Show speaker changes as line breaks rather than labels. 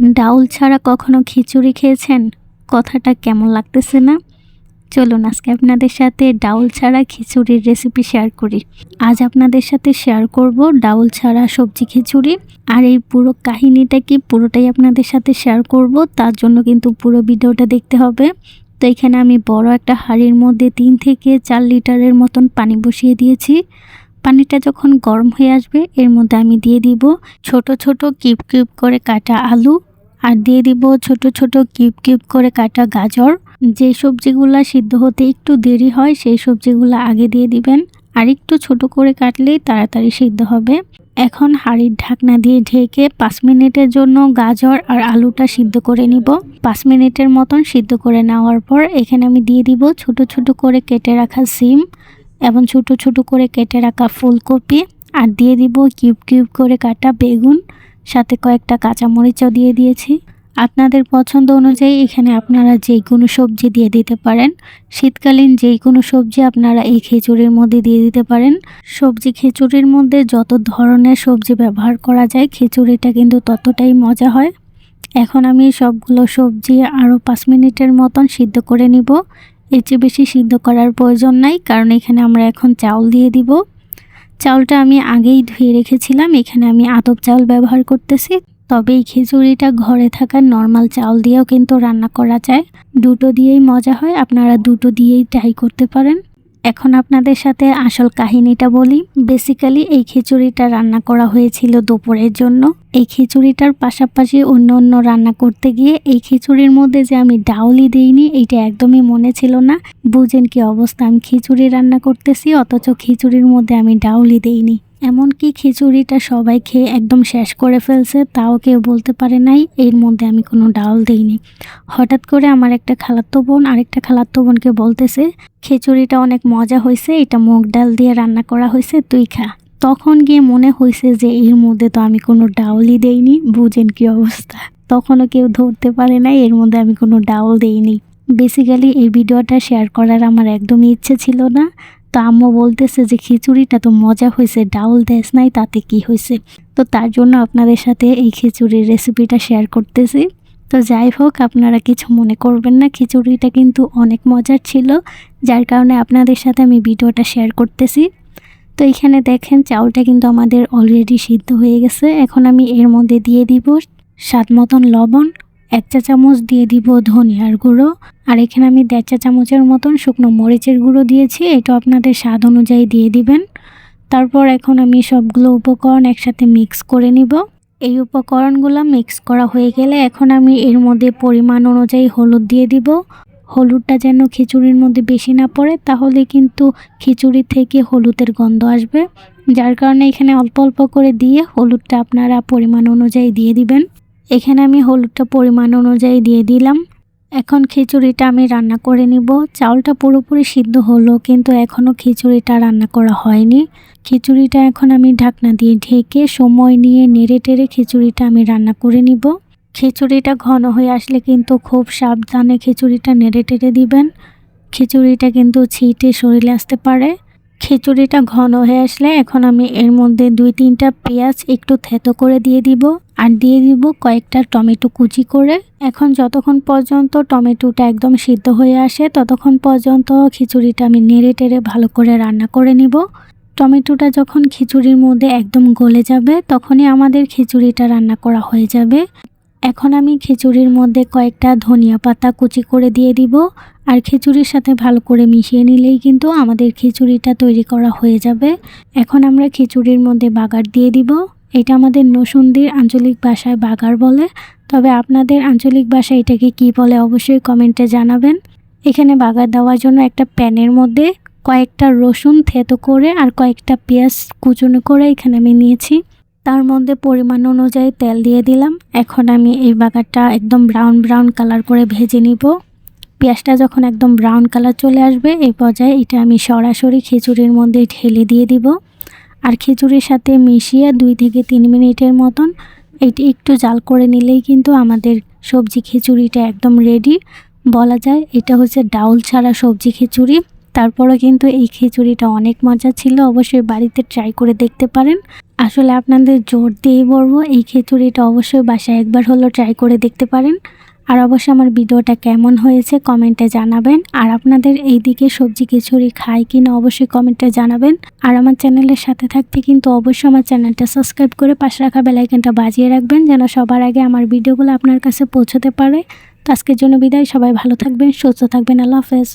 ডাউল ছাড়া কখনো খিচুড়ি খেয়েছেন? কথাটা কেমন লাগতেছে না? চলুন, আজকে আপনাদের সাথে ডাউল ছাড়া খিচুড়ির রেসিপি শেয়ার করি। আজ আপনাদের সাথে শেয়ার করব ডাউল ছাড়া সবজি খিচুড়ি। আর এই পুরো কাহিনীটা কি পুরোটাই আপনাদের সাথে শেয়ার করব, তার জন্য কিন্তু পুরো ভিডিওটা দেখতে হবে। তো এখানে আমি বড় একটা হাঁড়ির মধ্যে তিন থেকে চার লিটারের মতন পানি বসিয়ে দিয়েছি। পানিটা যখন গরম হয়ে আসবে, এর মধ্যে আমি দিয়ে দিব ছোট ছোট কিপ কিপ করে কাটা আলু। আর দিয়ে দিব ছোট ছোট কিউব কিউব করে কাটা গাজর। যে সবজিগুলা সিদ্ধ হতে একটু দেরি হয়, সেই সবজিগুলো আগে দিয়ে দিবেন। আর একটু ছোট করে কাটলেই তাড়াতাড়ি সিদ্ধ হবে। এখন হাঁড়ির ঢাকনা দিয়ে ঢেকে পাঁচ মিনিটের জন্য গাজর আর আলুটা সিদ্ধ করে নিব। পাঁচ মিনিটের মতন সিদ্ধ করে নেওয়ার পর এখানে আমি দিয়ে দিব ছোট ছোট করে কেটে রাখা সিম এবং ছোট ছোট করে কেটে রাখা ফুলকপি। আর দিয়ে দিব কিউব কিউব করে কাটা বেগুন। সাথে কয়েকটা কাঁচামরিচও দিয়ে দিয়েছি। আপনাদের পছন্দ অনুযায়ী এখানে আপনারা যে কোনো সবজি দিয়ে দিতে পারেন। শীতকালীন যে কোনো সবজি আপনারা এই খিচুড়ির মধ্যে দিয়ে দিতে পারেন। সবজি খিচুড়ির মধ্যে যত ধরনের সবজি ব্যবহার করা যায় খিচুড়িটা কিন্তু ততটাই মজা হয়। এখন আমি সবগুলো সবজি আরও পাঁচ মিনিটের মতন সিদ্ধ করে নিব। এর চেয়ে বেশি সিদ্ধ করার প্রয়োজন নাই, কারণ এখানে আমরা এখন চাউল দিয়ে দিব। চাউলটা আমি আগেই ধুয়ে রেখেছিলাম, এখানে আমি আতপ চাউল ব্যবহার করতেছি। তবে এই খিচুড়িটা ঘরে থাকা নর্মাল চাউল দিয়েও কিন্তু রান্না করা যায়। দুটো দিয়েই মজা হয়, আপনারা দুটো দিয়েই ট্রাই করতে পারেন। এখন আপনাদের সাথে আসল কাহিনীটা বলি। বেসিক্যালি এই খিচুড়িটা রান্না করা হয়েছিল দুপুরের জন্য। এই খিচুড়িটার পাশাপাশি অন্য অন্য রান্না করতে গিয়ে এই খিচুড়ির মধ্যে যে আমি ডাউলি দিইনি, এইটা একদমই মনে ছিল না। বুঝেন কি অবস্থা? আমি খিচুড়ি রান্না করতেছি, অথচ খিচুড়ির মধ্যে আমি ডাউলি দিইনি। এমনকি খিচুড়িটা সবাই খেয়ে একদম শেষ করে ফেলছে, তাও কেউ বলতে পারে নাই, এর মধ্যে আমি কোনো ডাউল দিইনি। হঠাৎ করে আমার একটা খালাতো বোন, আরেকটা খালাতো বোনকে বলতেছে, খিচুড়িটা অনেক মজা হয়েছে এটা মুগ ডাল দিয়ে রান্না করা হয়েছে তুই খা। তখন গিয়ে মনে হয়েছে যে এর মধ্যে তো আমি কোনো ডাউলই দেইনি, বুঝেন কি অবস্থা? তখনও কেউ ধরতে পারে নাই, এর মধ্যে আমি কোনো ডাউল দেইনি। বেসিক্যালি এই ভিডিওটা শেয়ার করার আমার একদমই ইচ্ছে ছিল না। তো আম্মু বলতেছে যে, খিচুড়িটা তো মজা হয়েছে ডাউল দেশ নাই, তাতে কি হয়েছে? তো তার জন্য আপনাদের সাথে এই খিচুড়ির রেসিপিটা শেয়ার করতেছি। তো যাই হোক, আপনারা কিছু মনে করবেন না, খিচুড়িটা কিন্তু অনেক মজার ছিল, যার কারণে আপনাদের সাথে আমি ভিডিওটা শেয়ার করতেছি। তো এখানে দেখেন, চাউলটা কিন্তু আমাদের অলরেডি সিদ্ধ হয়ে গেছে। এখন আমি এর মধ্যে দিয়ে দিব স্বাদ মতন লবণ এক চা চামচ দিয়ে দিব ধনিয়ার গুঁড়ো। আর এখানে আমি দেড় চা চামচের মতন শুকনো মরিচের গুঁড়ো দিয়েছি, এটা আপনাদের স্বাদ অনুযায়ী দিয়ে দিবেন। তারপর এখন আমি সবগুলো উপকরণ একসাথে মিক্স করে নিব। এই উপকরণগুলো মিক্স করা হয়ে গেলে এখন আমি এর মধ্যে পরিমাণ অনুযায়ী হলুদ দিয়ে দিব। হলুদটা যেন খিচুড়ির মধ্যে বেশি না পড়ে, তাহলে কিন্তু খিচুড়ি থেকে হলুদের গন্ধ আসবে। যার কারণে এখানে অল্প অল্প করে দিয়ে হলুদটা আপনারা পরিমাণ অনুযায়ী দিয়ে দিবেন। এখানে আমি হলুদটা পরিমাণ অনুযায়ী দিয়ে দিলাম। এখন খিচুড়িটা আমি রান্না করে নিব। চাউলটা পুরোপুরি সিদ্ধ হলো, কিন্তু এখনও খিচুড়িটা রান্না করা হয়নি। খিচুড়িটা এখন আমি ঢাকনা দিয়ে ঢেকে সময় নিয়ে নেড়ে টেড়ে খিচুড়িটা আমি রান্না করে নিব। খিচুড়িটা ঘন হয়ে আসলে কিন্তু খুব সাবধানে খিচুড়িটা নেড়ে টেড়ে দিবেন। খিচুড়িটা কিন্তু ছিটে শরীরে আসতে পারে। খিচুড়িটা ঘন হয়ে আসলে এখন আমি এর মধ্যে দুই তিনটা পেঁয়াজ একটু থেতো করে দিয়ে দিব আর দিয়ে দিব কয়েকটা টমেটো কুচি করে। এখন যতক্ষণ পর্যন্ত টমেটোটা একদম সিদ্ধ হয়ে আসে, ততক্ষণ পর্যন্ত খিচুড়িটা আমি নেড়ে টেড়ে ভালো করে রান্না করে নিব। টমেটোটা যখন খিচুড়ির মধ্যে একদম গলে যাবে, তখনই আমাদের খিচুড়িটা রান্না করা হয়ে যাবে। এখন আমি খিচুড়ির মধ্যে কয়েকটা ধনিয়া পাতা কুচি করে দিয়ে দিব, আর খিচুড়ির সাথে ভালো করে মিশিয়ে নিলেই কিন্তু আমাদের খিচুড়িটা তৈরি করা হয়ে যাবে। এখন আমরা খিচুড়ির মধ্যে বাগার দিয়ে দিব। এটা আমাদের নসুন্দির আঞ্চলিক ভাষায় বাগার বলে। তবে আপনাদের আঞ্চলিক ভাষায় এটাকে কি বলে অবশ্যই কমেন্টে জানাবেন। এখানে বাগার দেওয়ার জন্য একটা প্যানের মধ্যে কয়েকটা রসুন থেতো করে আর কয়েকটা পেঁয়াজ কুচনো করে এখানে আমি নিয়েছি। তার মধ্যে পরিমাণ অনুযায়ী তেল দিয়ে দিলাম। এখন আমি এই বাগারটা একদম ব্রাউন ব্রাউন কালার করে ভেজে নিব। পেঁয়াজটা যখন একদম ব্রাউন কালার চলে আসবে, এই পর্যায়ে এটা আমি সরাসরি খিচুড়ির মধ্যে ঢেলে দিয়ে দিব। আর খিচুড়ির সাথে মিশিয়ে দুই থেকে তিন মিনিটের মতন এটি একটু জাল করে নিলেই কিন্তু আমাদের সবজি খিচুড়িটা একদম রেডি বলা যায় এটা হচ্ছে ডাউল ছাড়া সবজি খিচুড়ি। তারপরে কিন্তু এই খিচুড়িটা অনেক মজা ছিল, অবশ্যই বাড়িতে ট্রাই করে দেখতে পারেন। আসলে আপনাদের জোর দিয়েই বলব, এই খিচুড়িটা অবশ্যই বাসায় একবার হলো ট্রাই করে দেখতে পারেন। আর অবশ্যই আমার ভিডিওটা কেমন হয়েছে কমেন্টে জানাবেন। আর আপনাদের এইদিকে সবজি খিচুড়ি খায় কি না অবশ্যই কমেন্টে জানাবেন। আর আমার চ্যানেলের সাথে থাকতে কিন্তু অবশ্যই আমার চ্যানেলটা সাবস্ক্রাইব করে পাশে রাখা বেলাইকনটা বাজিয়ে রাখবেন, যেন সবার আগে আমার ভিডিওগুলো আপনার কাছে পৌঁছতে পারে। তো আজকের জন্য বিদায়, সবাই ভালো থাকবেন, সুস্থ থাকবেন, আল্লাহ হাফেজ।